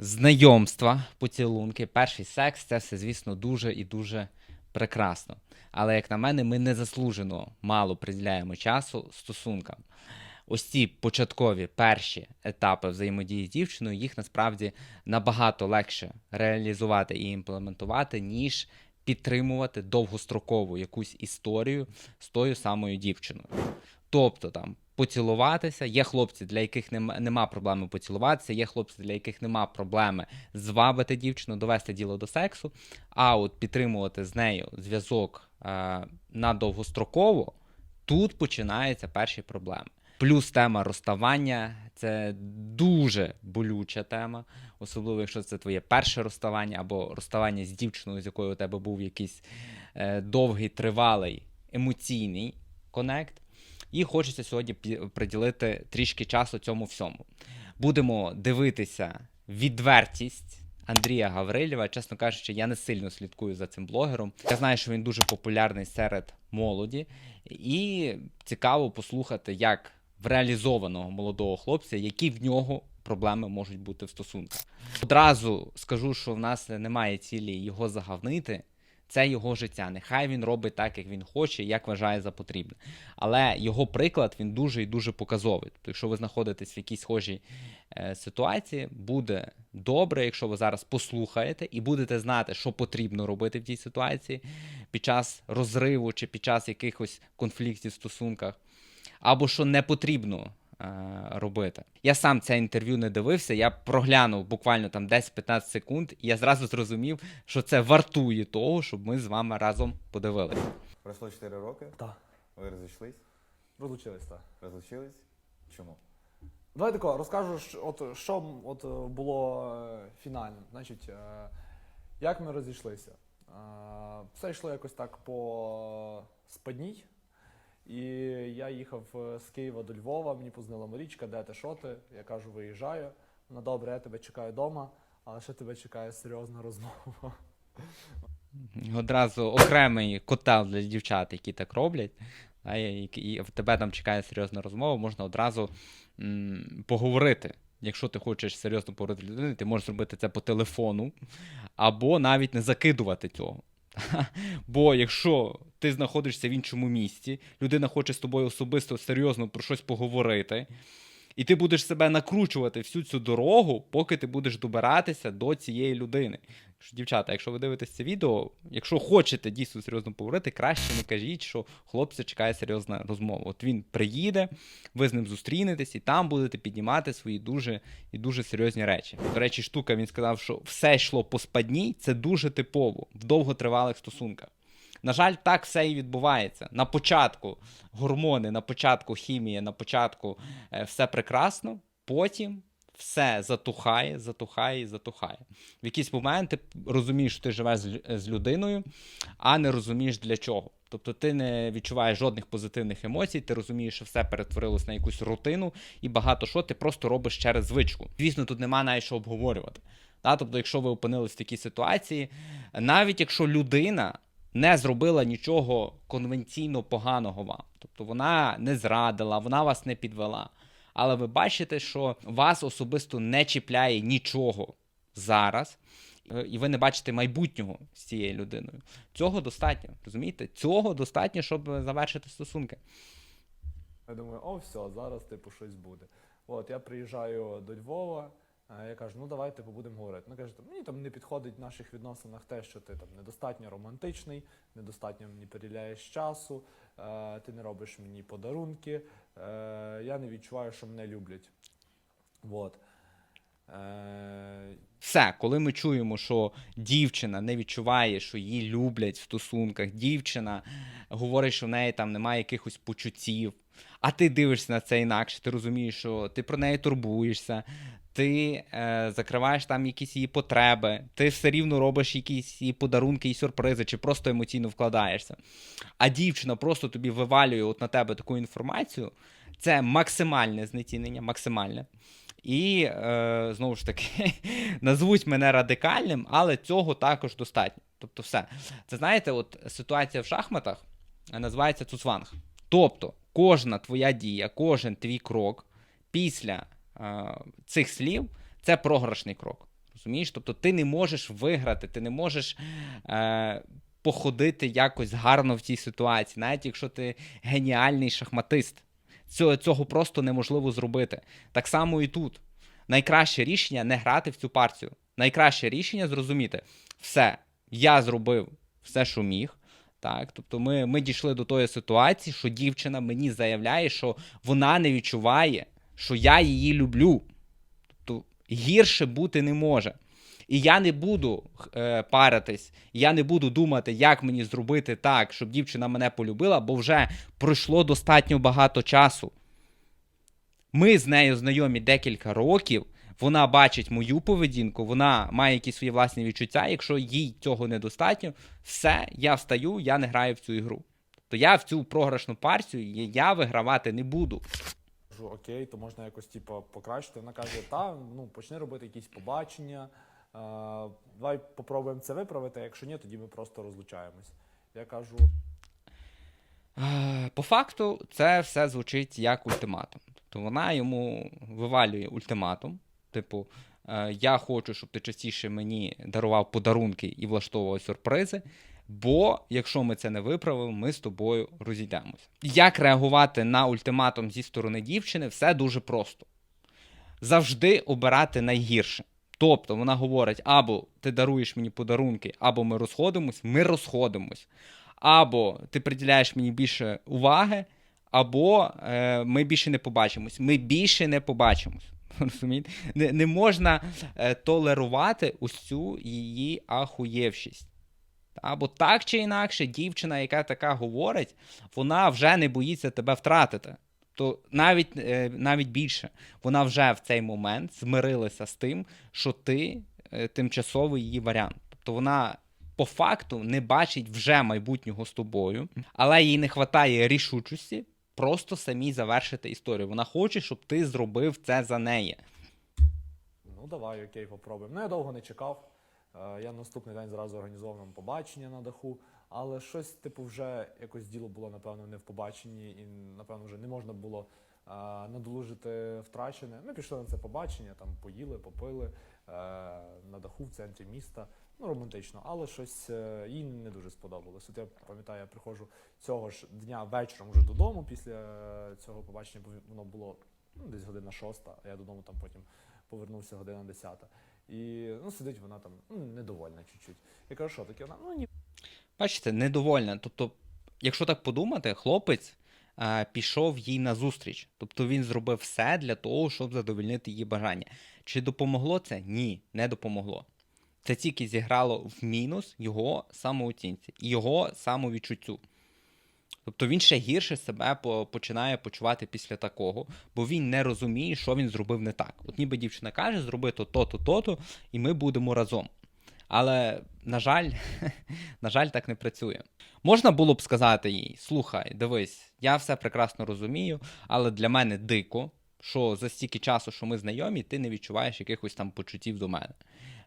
знайомства, поцілунки, перший секс це все, звісно, дуже і дуже прекрасно. Але, як на мене, ми незаслужено мало приділяємо часу стосункам. Ось ці початкові перші етапи взаємодії з дівчиною, їх насправді набагато легше реалізувати і імплементувати, ніж підтримувати довгострокову якусь історію з тою самою дівчиною. Тобто там поцілуватися. Є хлопці, для яких нема, проблеми поцілуватися, є хлопці, для яких нема проблеми звабити дівчину, довести діло до сексу. А от підтримувати з нею зв'язок е, на довгостроково, тут починаються перші проблеми. Плюс тема розставання це дуже болюча тема, особливо якщо це твоє перше розставання або розставання з дівчиною, з якою у тебе був якийсь е, довгий, тривалий емоційний конект. І хочеться сьогодні приділити трішки часу цьому всьому. Будемо дивитися відвертість Андрія Гаврилєва. Чесно кажучи, я не сильно слідкую за цим блогером. Я знаю, що він дуже популярний серед молоді, і цікаво послухати, як в реалізованого молодого хлопця, які в нього проблеми можуть бути в стосунках. Одразу скажу, що в нас немає цілі його загавнити. Це його життя. Нехай він робить так, як він хоче, як вважає за потрібне. Але його приклад він дуже і дуже показовий. Тобто, якщо ви знаходитесь в якійсь схожій е, ситуації, буде добре, якщо ви зараз послухаєте і будете знати, що потрібно робити в цій ситуації під час розриву чи під час якихось конфліктів в стосунках, або що не потрібно робити. Я сам це інтерв'ю не дивився, я проглянув буквально там 10-15 секунд, і я зразу зрозумів, що це вартує того, щоб ми з вами разом подивилися. Пройшло 4 роки, Так. ви розійшлись, Розлучились, так. розлучились. Чому? Давай тако, розкажу, що, от, що от, е, було е, фінальним. Значить, е, як ми розійшлися? Е, Все йшло якось так по спадній. І я їхав е, з Києва до Львова, мені позвонила Марічка, де ти, що ти? Я кажу, виїжджаю. Вона добре, я тебе чекаю вдома, але ще тебе чекає серйозна розмова. Одразу окремий котел для дівчат, які так роблять. А, і, в тебе там чекає серйозна розмова, можна одразу поговорити. Якщо ти хочеш серйозно поговорити з людиною, ти можеш зробити це по телефону, або навіть не закидувати цього. Бо якщо ти знаходишся в іншому місті, людина хоче з тобою особисто серйозно про щось поговорити, і ти будеш себе накручувати всю цю дорогу, поки ти будеш добиратися до цієї людини. Що, дівчата, якщо ви дивитесь це відео, якщо хочете дійсно серйозно поговорити, краще не кажіть, що хлопця чекає серйозна розмова. От він приїде, ви з ним зустрінетесь, і там будете піднімати свої дуже і дуже серйозні речі. До речі, штука він сказав, що все йшло по спадній, це дуже типово в довготривалих стосунках. На жаль, так все і відбувається. На початку гормони, на початку хімія, на початку е, все прекрасно, потім все затухає, затухає і затухає. В якийсь момент ти розумієш, що ти живеш з людиною, а не розумієш для чого. Тобто ти не відчуваєш жодних позитивних емоцій, ти розумієш, що все перетворилось на якусь рутину, і багато що ти просто робиш через звичку. Звісно, тут немає навіть що обговорювати. Та? Тобто, якщо ви опинились в такій ситуації, навіть якщо людина не зробила нічого конвенційно поганого вам, тобто вона не зрадила, вона вас не підвела. Але ви бачите, що вас особисто не чіпляє нічого зараз, е, і ви не бачите майбутнього з цією людиною. Цього достатньо, розумієте? Цього достатньо, щоб завершити стосунки. Я думаю, о, все, зараз типу щось буде. От я приїжджаю до Львова. Я кажу, ну давай типу будемо говорити. Ну каже, мені там не підходить в наших відносинах те, що ти там недостатньо романтичний, недостатньо мені приділяєш часу, е, ти не робиш мені подарунки, е, я не відчуваю, що мене люблять. От. Е, Все, коли ми чуємо, що дівчина не відчуває, що її люблять в стосунках, дівчина говорить, що в неї там немає якихось почуттів, а ти дивишся на це інакше, ти розумієш, що ти про неї турбуєшся, ти е, закриваєш там якісь її потреби, ти все рівно робиш якісь її подарунки і сюрпризи, чи просто емоційно вкладаєшся. А дівчина просто тобі вивалює от на тебе таку інформацію, це максимальне знецінення, максимальне. І е, знову ж таки, назвуть мене радикальним, але цього також достатньо. Тобто, все. Це знаєте, от ситуація в шахматах називається цуцванг. Тобто, кожна твоя дія, кожен твій крок після цих слів це програшний крок. Розумієш? Тобто ти не можеш виграти, ти не можеш е, походити якось гарно в цій ситуації, навіть якщо ти геніальний шахматист. Цього, цього просто неможливо зробити. Так само і тут. Найкраще рішення не грати в цю партію. Найкраще рішення зрозуміти, все, я зробив все, що міг. Так, тобто ми, ми дійшли до тої ситуації, що дівчина мені заявляє, що вона не відчуває, що я її люблю. Тобто гірше бути не може. І я не буду е, паритись, я не буду думати, як мені зробити так, щоб дівчина мене полюбила, бо вже пройшло достатньо багато часу. Ми з нею знайомі декілька років. Вона бачить мою поведінку, вона має якісь свої власні відчуття. Якщо їй цього недостатньо, все, я встаю, я не граю в цю ігру. Тобто я в цю програшну партію я вигравати не буду. Кажу, окей, то можна якось типу, покращити. Вона каже, та ну почни робити якісь побачення. е, давай попробуємо це виправити. Якщо ні, тоді ми просто розлучаємось. Я кажу, Е, По факту, це все звучить як ультиматум. Тобто вона йому вивалює ультиматум. Типу, е, я хочу, щоб ти частіше мені дарував подарунки і влаштовував сюрпризи. Бо якщо ми це не виправимо, ми з тобою розійдемося. Як реагувати на ультиматум зі сторони дівчини, все дуже просто. Завжди обирати найгірше. Тобто вона говорить: або ти даруєш мені подарунки, або ми розходимось, ми розходимось. Або ти приділяєш мені більше уваги, або е, ми більше не побачимось. Ми більше не побачимось. Розумієте? Не, не можна е, толерувати ось цю її ахуєвшість. Або так чи інакше, дівчина, яка така говорить, вона вже не боїться тебе втратити. То навіть, е, навіть більше, вона вже в цей момент змирилася з тим, що ти е, тимчасовий її варіант. Тобто вона по факту не бачить вже майбутнього з тобою, але їй не вистачає рішучості просто самій завершити історію. Вона хоче, щоб ти зробив це за неї. ну давай, окей, попробуємо. Ну я довго не чекав. Е, Я наступний день зразу організував нам побачення на даху, але щось, типу, вже якось діло було, напевно, не в побаченні, і, напевно, вже не можна було е, надолужити втрачене. Ми пішли на це побачення, там поїли, попили е, на даху в центрі міста. Ну, романтично, але щось їй не дуже сподобалось. От я пам'ятаю, я приходжу цього ж дня вечором вже додому після цього побачення, бо воно було ну, десь година шоста, а я додому там потім повернувся година десята. І ну, сидить вона там ну, недовольна чуть-чуть. Я кажу, що таке? Вона, ну ні. Бачите, недовольна. Тобто, якщо так подумати, хлопець е, пішов їй на зустріч. Тобто він зробив все для того, щоб задовольнити її бажання. Чи допомогло це? Ні, не допомогло. Це тільки зіграло в мінус його самооцінці його самовідчуттю. Тобто він ще гірше себе починає почувати після такого, бо він не розуміє, що він зробив не так. От ніби дівчина каже, зроби то, то, то, то, то, і ми будемо разом. Але, на жаль, на жаль, так не працює. Можна було б сказати їй: слухай, дивись, я все прекрасно розумію, але для мене дико, що за стільки часу, що ми знайомі, ти не відчуваєш якихось там почуттів до мене.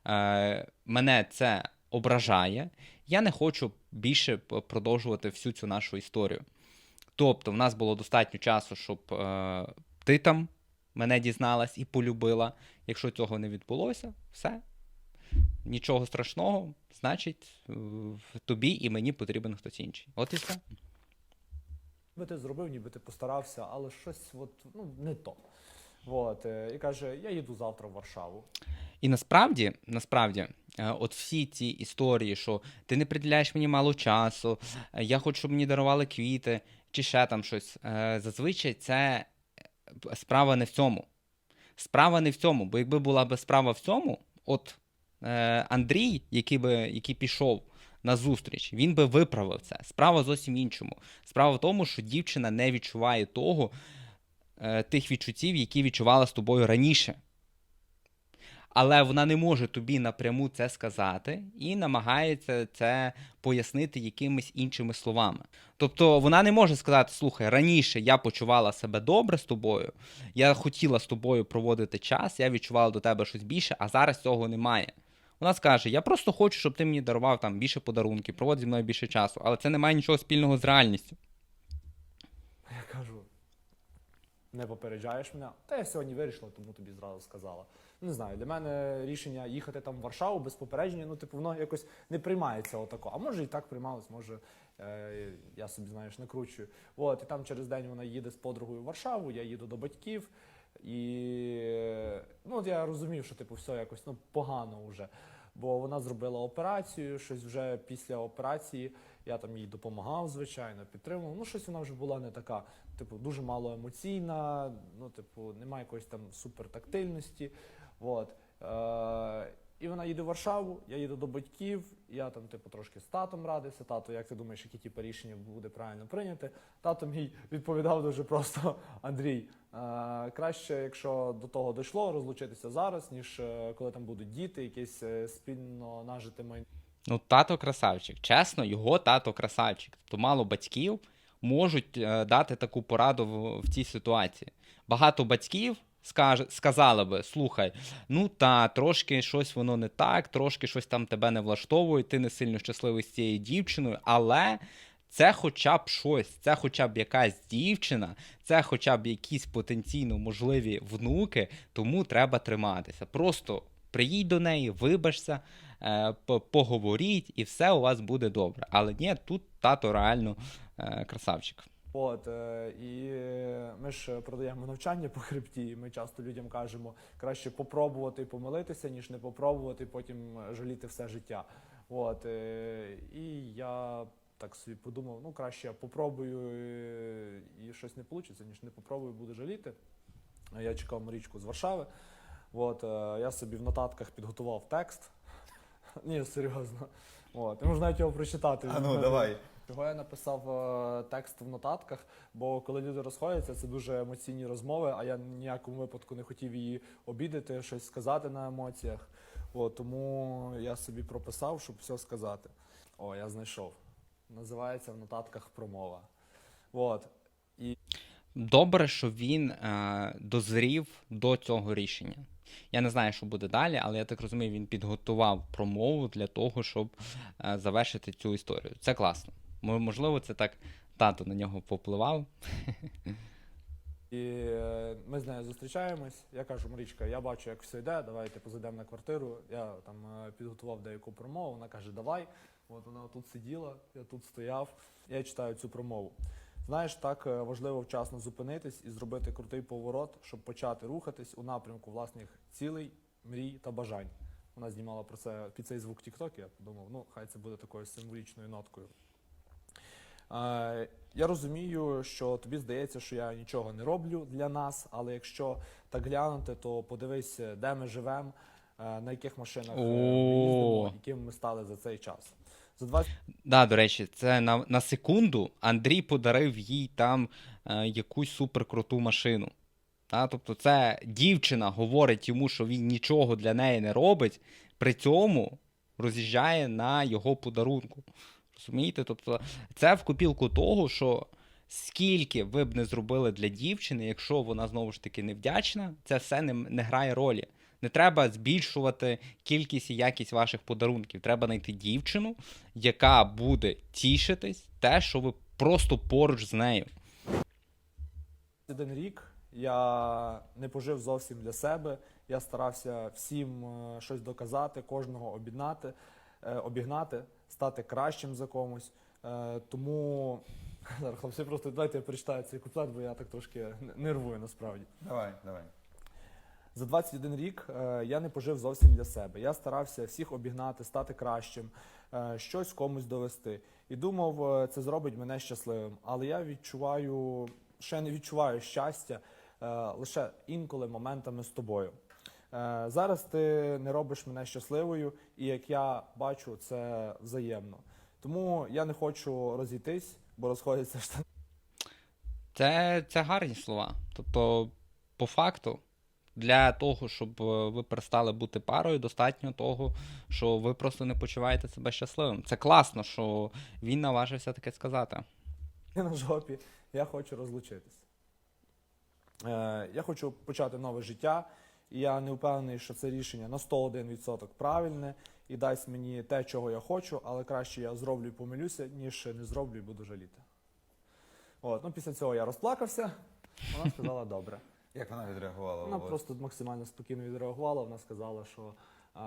Е, мене це ображає. Я не хочу більше продовжувати всю цю нашу історію. Тобто, в нас було достатньо часу, щоб е, ти там мене дізналась і полюбила. Якщо цього не відбулося, все. Нічого страшного, значить, е, тобі і мені потрібен хтось інший. От і все. Ніби ти зробив, ніби ти постарався, але щось от, ну, не то. От, е, і каже, я їду завтра в Варшаву. І насправді, насправді, е, от всі ці історії, що ти не приділяєш мені мало часу, е, я хочу, щоб мені дарували квіти, чи ще там щось. Зазвичай це справа не в цьому. Справа не в цьому, бо якби була б справа в цьому, от Андрій, який би який пішов на зустріч, він би виправив це. Справа зовсім іншому. Справа в тому, що дівчина не відчуває того, тих відчуттів, які відчувала з тобою раніше. Але вона не може тобі напряму це сказати і намагається це пояснити якимись іншими словами. Тобто вона не може сказати: слухай, раніше я почувала себе добре з тобою, я хотіла з тобою проводити час, я відчувала до тебе щось більше, а зараз цього немає. Вона скаже: Я просто хочу, щоб ти мені дарував там більше подарунків, проводив зі мною більше часу, але це не має нічого спільного з реальністю. Я кажу, не попереджаєш мене. Та я сьогодні вирішила, тому тобі зразу сказала. не знаю, для мене рішення їхати там в Варшаву без попередження, ну, типу, воно якось не приймається отако. А може і так приймалось, може е, я собі, знаєш, накручую. От, і там через день вона їде з подругою в Варшаву, я їду до батьків. І ну, от я розумів, що типу все якось ну, погано вже. Бо вона зробила операцію, щось вже після операції. Я там їй допомагав, звичайно, підтримував. Ну, щось вона вже була не така, типу, дуже мало емоційна, ну, типу, немає якоїсь там супертактильності. От. Е- і вона їде в Варшаву, я їду до батьків, я там, типу, трошки з татом радився. Тато, як ти думаєш, які типу, рішення буде правильно прийняти? Тато мій відповідав дуже просто: Андрій, е- краще, якщо до того дійшло, розлучитися зараз, ніж е, коли там будуть діти, якесь е, спільно нажити майно. Ну, тато красавчик. Чесно, його тато красавчик. Тобто мало батьків можуть е, дати таку пораду в, в цій ситуації. Багато батьків скаже, сказали би: слухай, ну та трошки щось воно не так, трошки щось там тебе не влаштовує, ти не сильно щасливий з цією дівчиною, але. Це хоча б щось, це хоча б якась дівчина, це хоча б якісь потенційно можливі внуки, тому треба триматися. Просто приїдь до неї, вибачся, поговоріть, і все у вас буде добре. Але ні, тут тато реально е, красавчик. От, е, і е, ми ж продаємо навчання по хребті, і ми часто людям кажемо, краще попробувати помилитися, ніж не попробувати, потім жаліти все життя. От, е, і я так собі подумав, ну краще я попробую е, і щось не вийде, ніж не попробую, буду жаліти. Я чекав Марічку з Варшави. От, е, я собі в нотатках підготував текст. Ні, серйозно. От, я можу навіть його прочитати. А ну, давай. Чого я написав е, текст в нотатках? Бо коли люди розходяться, це дуже емоційні розмови, а я ніякому випадку не хотів її обідати, щось сказати на емоціях. От, тому я собі прописав, щоб все сказати. О, я знайшов. Називається в нотатках промова. От. Добре, що він е, дозрів до цього рішення. Я не знаю, що буде далі, але я так розумію, він підготував промову для того, щоб е, завершити цю історію. Це класно. Можливо, це так тато на нього попливав. І е, ми з нею зустрічаємось. Я кажу, Марічка, я бачу, як все йде, давайте позайдемо на квартиру. Я там е, підготував деяку промову. Вона каже, давай. От вона тут сиділа, я тут стояв. Я читаю цю промову. Знаєш, так е, важливо вчасно зупинитись і зробити крутий поворот, щоб почати рухатись у напрямку власних цілей, мрій та бажань. Вона знімала про це під цей звук TikTok, Я подумав, ну хай це буде такою символічною ноткою. Е, Я розумію, що тобі здається, що я нічого не роблю для нас, але якщо так глянути, то подивись, де ми живемо, е, на яких машинах е, ми їздимо, яким ми стали за цей час. За 20 Да, до речі, це на, на секунду Андрій подарив їй там е, якусь суперкруту машину. Та, тобто, це дівчина говорить йому, що він нічого для неї не робить, при цьому роз'їжджає на його подарунку. Розумієте? Тобто, це в копілку того, що скільки ви б не зробили для дівчини, якщо вона знову ж таки невдячна, це все не, не грає ролі. Не треба збільшувати кількість і якість ваших подарунків. Треба знайти дівчину, яка буде тішитись те, що ви просто поруч з нею. один рік я не пожив зовсім для себе. Я старався всім е, щось доказати, кожного об'єднати, е, обігнати, стати кращим за комусь. Е, Тому зараз хлопці, просто дайте я перечитаю цей куплет, бо я так трошки нервую насправді. Давай, давай. За 21 рік е, я не пожив зовсім для себе. Я старався всіх обігнати, стати кращим, е, щось комусь довести. І думав, е, це зробить мене щасливим. Але я відчуваю, ще не відчуваю щастя лише інколи моментами з тобою. Зараз ти не робиш мене щасливою, і як я бачу, це взаємно. Тому я не хочу розійтись, бо розходяться штани. Це, це гарні слова. Тобто, по факту, для того, щоб е, ви перестали бути парою, достатньо того, що ви просто не почуваєте себе щасливим. Це класно, що він наважився таке сказати. Я на жопі, я хочу розлучитись. Е, я хочу почати нове життя, і я не впевнений, що це рішення на 101% правильне і дасть мені те, чого я хочу, але краще я зроблю і помилюся, ніж не зроблю і буду жаліти. От, ну, після цього я розплакався, вона сказала добре. Як вона відреагувала? Вона просто максимально спокійно відреагувала. Вона сказала, що а,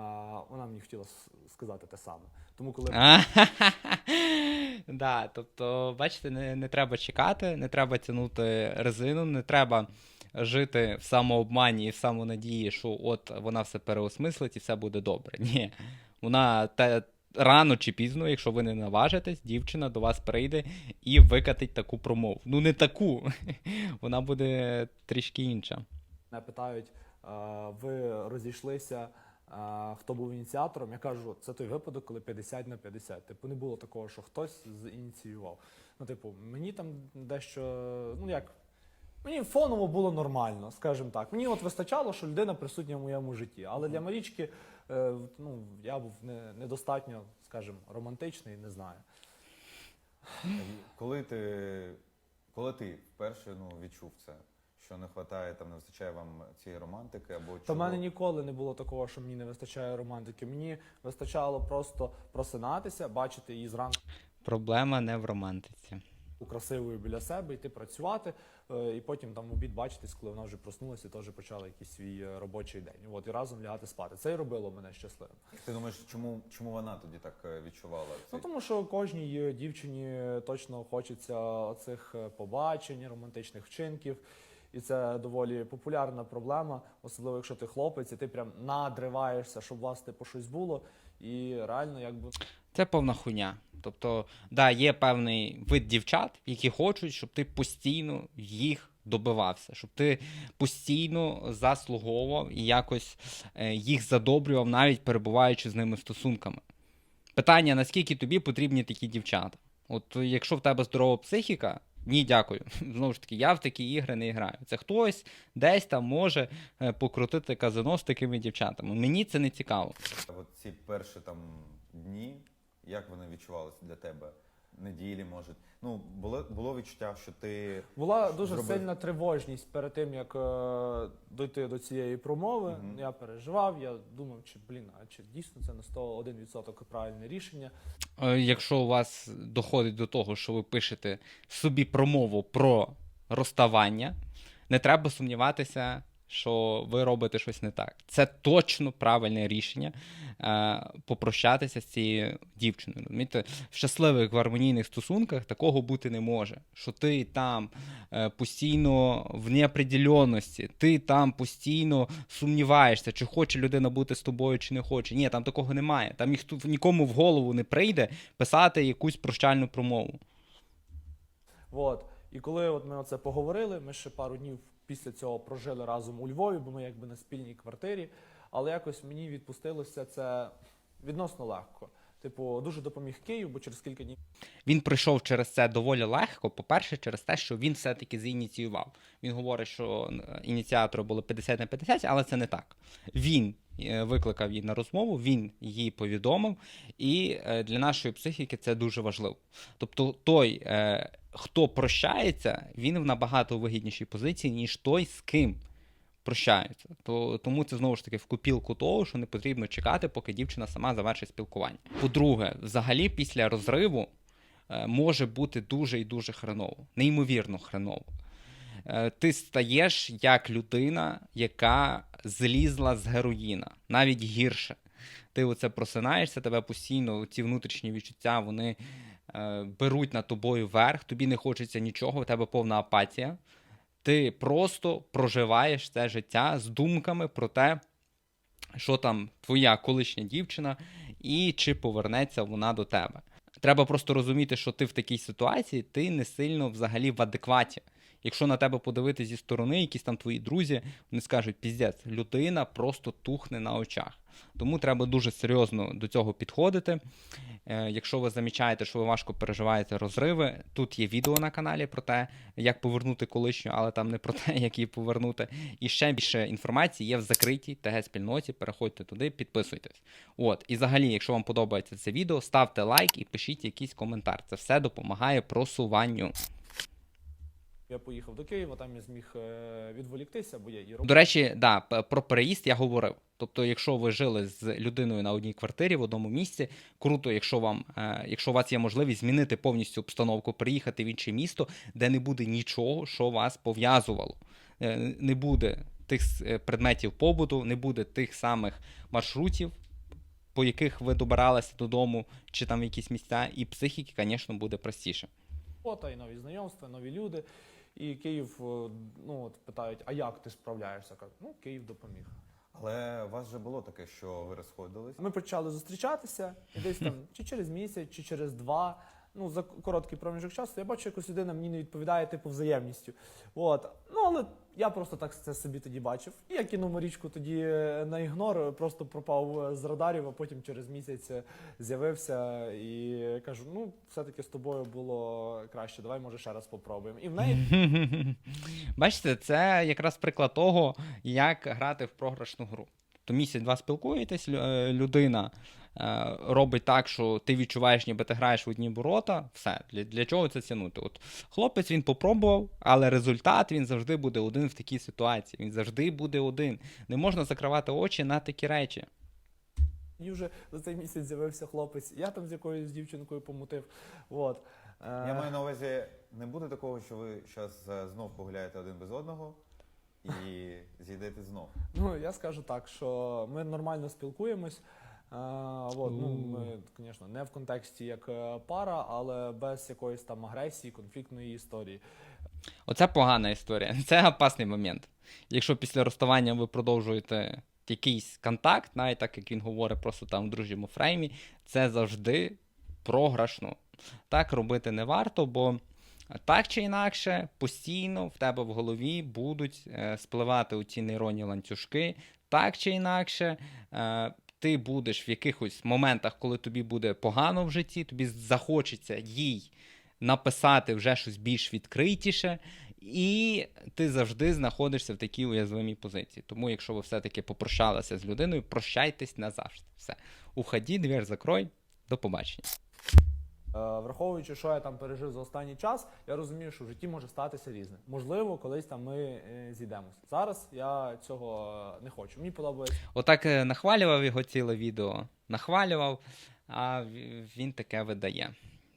вона мені хотіла сказати те саме. Тому коли да, тобто, бачите, не, не треба чекати, не треба тягнути резину, не треба жити в самообмані і в самонадії, що от вона все переосмислить і все буде добре. Ні. Вона те, рано чи пізно, якщо ви не наважитесь, дівчина до вас прийде і викатить таку промову. Ну, не таку. Вона буде трішки інша. мене питають, ви розійшлися, хто був ініціатором, я кажу, це той випадок, коли 50 на 50. Типу, не було такого, що хтось зініціював. Ну, типу, мені там дещо, ну як. Мені фоново було нормально, скажімо так. Мені от вистачало, що людина присутня в моєму житті. Але для Марічки е, ну, я був не, недостатньо, скажімо, романтичний, не знаю. Коли ти, коли ти вперше ну, відчув це, що не вистачає, там не вистачає вам цієї романтики або Та в чого? мене ніколи не було такого, що мені не вистачає романтики. Мені вистачало просто просинатися, бачити її зранку Проблема не в романтиці. Красивою біля себе, йти працювати, е, і потім там в обід бачитись, коли вона вже проснулася і теж почала якийсь свій е, робочий день. От і разом лягати спати. Це і робило мене щасливим. Ти думаєш, чому, чому вона тоді так е, відчувала? Ну тому що кожній дівчині точно хочеться цих побачень, романтичних вчинків. І це доволі популярна проблема, особливо якщо ти хлопець, і ти прям надриваєшся, щоб у вас типу щось було. І реально, якби Це повна хуйня. Тобто, да, є певний вид дівчат, які хочуть, щоб ти постійно їх добивався, щоб ти постійно заслуговував і якось е, їх задобрював, навіть перебуваючи з ними стосунками. Питання: наскільки тобі потрібні такі дівчата? От якщо в тебе здорова психіка, ні, дякую. Знову ж таки, я в такі ігри не граю. Це хтось десь там може е, покрутити казино з такими дівчатами. Мені це не цікаво. От ці перші там дні, як вони відчувалися для тебе? Неділі, може. Ну, було, було відчуття, що ти. Була дуже Зробив. сильна тривожність перед тим, як е, дойти до цієї промови. Мгм. Я переживав, я думав, чи блін, а чи дійсно це на 101% правильне рішення. Е, Якщо у вас доходить до того, що ви пишете собі промову про розставання, не треба сумніватися, що ви робите щось не так. Це точно правильне рішення е, попрощатися з цією дівчиною. Розумієте? В щасливих гармонійних стосунках такого бути не може. Що ти там е, постійно в неопределенності, ти там постійно сумніваєшся, чи хоче людина бути з тобою, чи не хоче. Ні, там такого немає. Там ніхто нікому в голову не прийде писати якусь прощальну промову. От. І коли от ми оце поговорили, ми ще пару днів після цього прожили разом у Львові, бо ми якби на спільній квартирі. Але якось мені відпустилося це відносно легко. Типу, дуже допоміг Київ, бо через кілька днів Він прийшов через це доволі легко. По-перше, через те, що він все-таки зініціював. Він говорить, що е, ініціатори були 50 на 50, але це не так. Він е, викликав її на розмову, він її повідомив, і е, для нашої психіки це дуже важливо. Тобто, той, хто прощається, він в набагато вигіднішій позиції, ніж той, з ким прощаються. То, тому це знову ж таки в купілку того, що не потрібно чекати, поки дівчина сама завершить спілкування. По-друге, взагалі, після розриву е, може бути дуже і дуже хреново, неймовірно хреново. Е, Ти стаєш як людина, яка злізла з героїна, навіть гірше. Ти оце просинаєшся, тебе постійно ці внутрішні відчуття вони беруть над тобою верх, тобі не хочеться нічого, у тебе повна апатія. Ти просто проживаєш це життя з думками про те, що там твоя колишня дівчина, і чи повернеться вона до тебе. Треба просто розуміти, що ти в такій ситуації, ти не сильно взагалі в адекваті. Якщо на тебе подивитися зі сторони, якісь там твої друзі, вони скажуть, піздець, людина просто тухне на очах. Тому треба дуже серйозно до цього підходити. Е, Якщо ви замічаєте, що ви важко переживаєте розриви, тут є відео на каналі про те, як повернути колишню, але там не про те, як її повернути. І ще більше інформації є в закритій ТГ-спільноті. Переходьте туди, підписуйтесь. От, і взагалі, якщо вам подобається це відео, ставте лайк і пишіть якийсь коментар. Це все допомагає просуванню. Я поїхав до Києва, там я зміг е, відволіктися, бо я і До речі, да, про переїзд я говорив. Тобто, якщо ви жили з людиною на одній квартирі в одному місці, круто, якщо вам, е, якщо у вас є можливість змінити повністю обстановку, переїхати в інше місто, де не буде нічого, що вас пов'язувало. е, не буде тих предметів побуту, не буде тих самих маршрутів, по яких ви добиралися додому, чи там в якісь місця, і психіки, звісно, буде простіше. робота, і нові знайомства, нові люди. І Київ е, ну, от питають, а як ти справляєшся? Кажу, ну, Київ допоміг. Але у вас вже було таке, що ви розходились. Ми почали зустрічатися, і десь там чи через місяць, чи через два. Ну, за короткий проміжок часу я бачу, якось людина мені не відповідає типу взаємністю. От. Ну, але я просто так це собі тоді бачив. І я кинув Марічку тоді е, на ігнор, просто пропав е, з радарів, а потім через місяць е, з'явився і кажу: ну, все-таки з тобою було краще, давай може ще раз попробуємо. І в неї Бачите, це якраз приклад того, як грати в програшну гру. То місяць-два спілкуєтесь, людина робить так, що ти відчуваєш, ніби ти граєш в одні ворота. Все, для, для чого це цінути? От хлопець він попробував, але результат він завжди буде один в такій ситуації. Він завжди буде один. Не можна закривати очі на такі речі. тоді вже за цей місяць з'явився хлопець. Я там з якоюсь дівчинкою помутив. От. Е, Я маю на увазі, не буде такого, що ви зараз знов погуляєте один без одного і зійдете знов. Ну, я скажу так, що ми нормально спілкуємось. А, от, ну, ми, звісно, не в контексті як е, пара, але без якоїсь там агресії, конфліктної історії. Оце погана історія. Це опасний момент. Якщо після розставання ви продовжуєте якийсь контакт, навіть так як він говорить, просто там в дружньому фреймі, це завжди програшно. Так робити не варто, бо так чи інакше, постійно в тебе в голові будуть е, спливати у ці нейронні ланцюжки, так чи інакше. Е, ти будеш в якихось моментах, коли тобі буде погано в житті, тобі захочеться їй написати вже щось більш відкритіше, і ти завжди знаходишся в такій уязвимій позиції. Тому, якщо ви все-таки попрощалися з людиною, прощайтесь назавжди. Все. Уході, двір закрой, до побачення. Е, Враховуючи, що я там пережив за останній час, я розумію, що в житті може статися різне. Можливо, колись там ми е, зійдемось. Зараз я цього е, не хочу. Мені подобається Отак нахвалював його ціле відео, нахвалював, а він таке видає.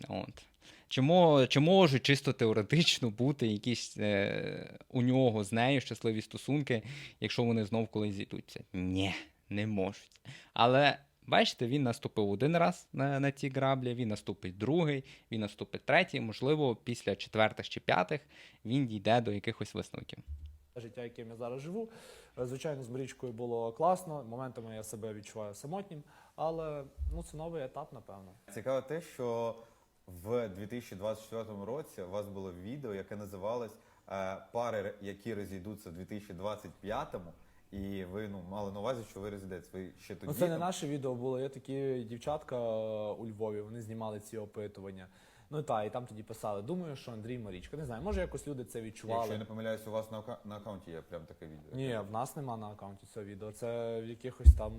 От. Чи, мо, чи можуть чисто теоретично бути якісь е, у нього з нею щасливі стосунки, якщо вони знов колись зійдуться? Ні, не можуть. Але бачите, він наступив один раз на, на ці граблі, він наступить другий, він наступить третій. Можливо, після четвертих чи п'ятих він дійде до якихось висновків. життя, яким я зараз живу. Е, Звичайно, з Марічкою було класно. Моментами я себе відчуваю самотнім, але ну це новий етап, напевно. Цікаво те, що в 2024 році у вас було відео, яке називалось е, Пари, які розійдуться в 2025-му, і ви ну, мали на увазі, що ви розійдетесь. Ви ще тоді Ну, це не там- наше відео було. Є такі дівчатка е, у Львові, вони знімали ці опитування. Ну та і там тоді писали. Думаю, що Андрій Марічка. Не знаю, може якось люди це відчували. Якщо я не помиляюсь, у вас на, ака- на аккаунті є прям таке відео. Ні, в нас нема на аккаунті цього відео. Це в якихось там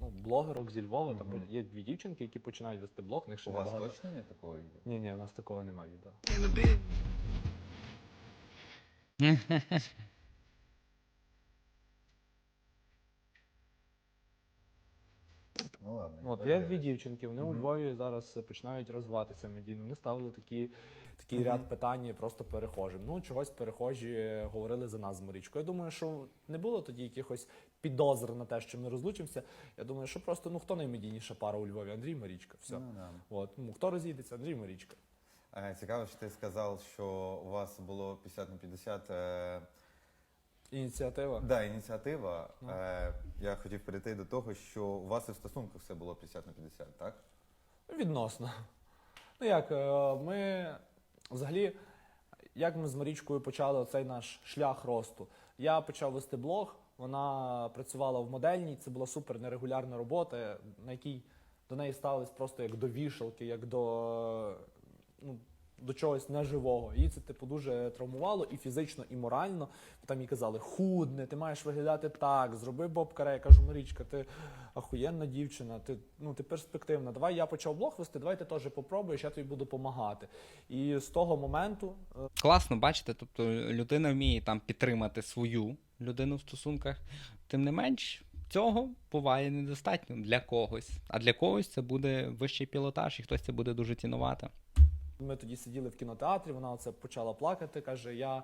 ну, блогерок зі Львова. Там Мгм. є дві дівчинки, які починають вести блог. в них ще У вас небагато. точно є такого відео? Ні, ні, у нас такого немає відео. Ну ладно. От я є дві дівчинки, вони у Львові зараз починають розвиватися медійно. Вони ставили такі, такий ряд питань просто перехожим. Ну, чогось перехожі говорили за нас з Марічкою. Я думаю, що не було тоді якихось підозр на те, що ми розлучимося. Я думаю, що просто ну хто наймедійніша пара у Львові? Андрій Марічка. Все. Ну, да. От, ну, хто розійдеться? Андрій Марічка. Е, Цікаво, що ти сказав, що у вас було 50 на 50 е, Ініціатива. да, ініціатива. Ну. Е, я хотів перейти до того, що у вас і в стосунках все було 50 на 50, так? Відносно. Ну як, е, ми взагалі, як ми з Марічкою почали цей наш шлях росту. Я почав вести блог, вона працювала в модельній, це була супер нерегулярна робота, на якій до неї ставились просто як до вішалки, як до, е, ну, до чогось неживого. Її це типу дуже травмувало і фізично, і морально. Там їй казали, худне, ти маєш виглядати так, зроби Боб Каре. Я кажу, Марічка, ти охуєнна дівчина, ти, ну, ти перспективна. Давай я почав блог вести, давай ти теж попробуєш, я тобі буду допомагати. І з того моменту е, Класно, бачите, тобто людина вміє там підтримати свою людину в стосунках. Тим не менш, цього буває недостатньо для когось. А для когось це буде вищий пілотаж, і хтось це буде дуже цінувати. Ми тоді сиділи в кінотеатрі, вона оце почала плакати. каже: Я е,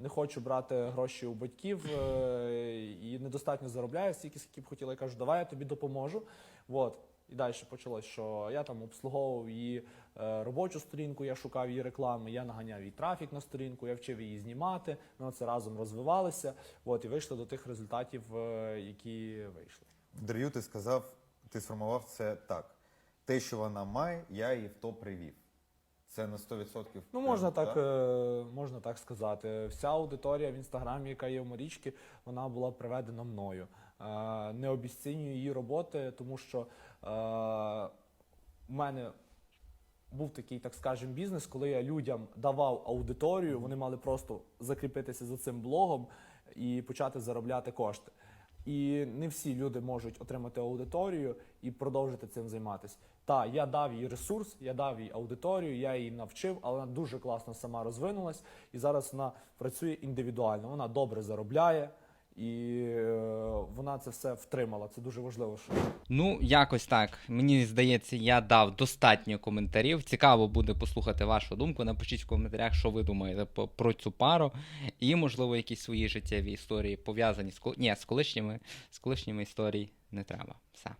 не хочу брати гроші у батьків е, і недостатньо заробляю стільки, скільки б хотіла. Я кажу, давай я тобі допоможу. От. І далі почалось, що я там обслуговував її е, робочу сторінку, я шукав її реклами, я наганяв їй трафік на сторінку, я вчив її знімати. Ми це разом розвивалися. От, і вийшли до тих результатів, які вийшли. В ти сказав, ти сформував це так. Те, що вона має, я її в то привів. Це на 100% Ну, можна так, е, можна так сказати. Вся аудиторія в інстаграмі, яка є у Марічки, вона була приведена мною. Е, Не обіцінюю її роботи, тому що е, у мене був такий, так скажем, бізнес, коли я людям давав аудиторію, вони мали просто закріпитися за цим блогом і почати заробляти кошти. І не всі люди можуть отримати аудиторію і продовжити цим займатися. Та я дав їй ресурс, я дав їй аудиторію, я її навчив, але вона дуже класно сама розвинулась. І зараз вона працює індивідуально. Вона добре заробляє, і е, вона це все втримала. Це дуже важливо. Що Ну, якось так. Мені здається, я дав достатньо коментарів. Цікаво буде послухати вашу думку. Напишіть в коментарях, що ви думаєте про цю пару. І, можливо, якісь свої життєві історії пов'язані з. Ні, з колишніми, з колишніми історій не треба. Все.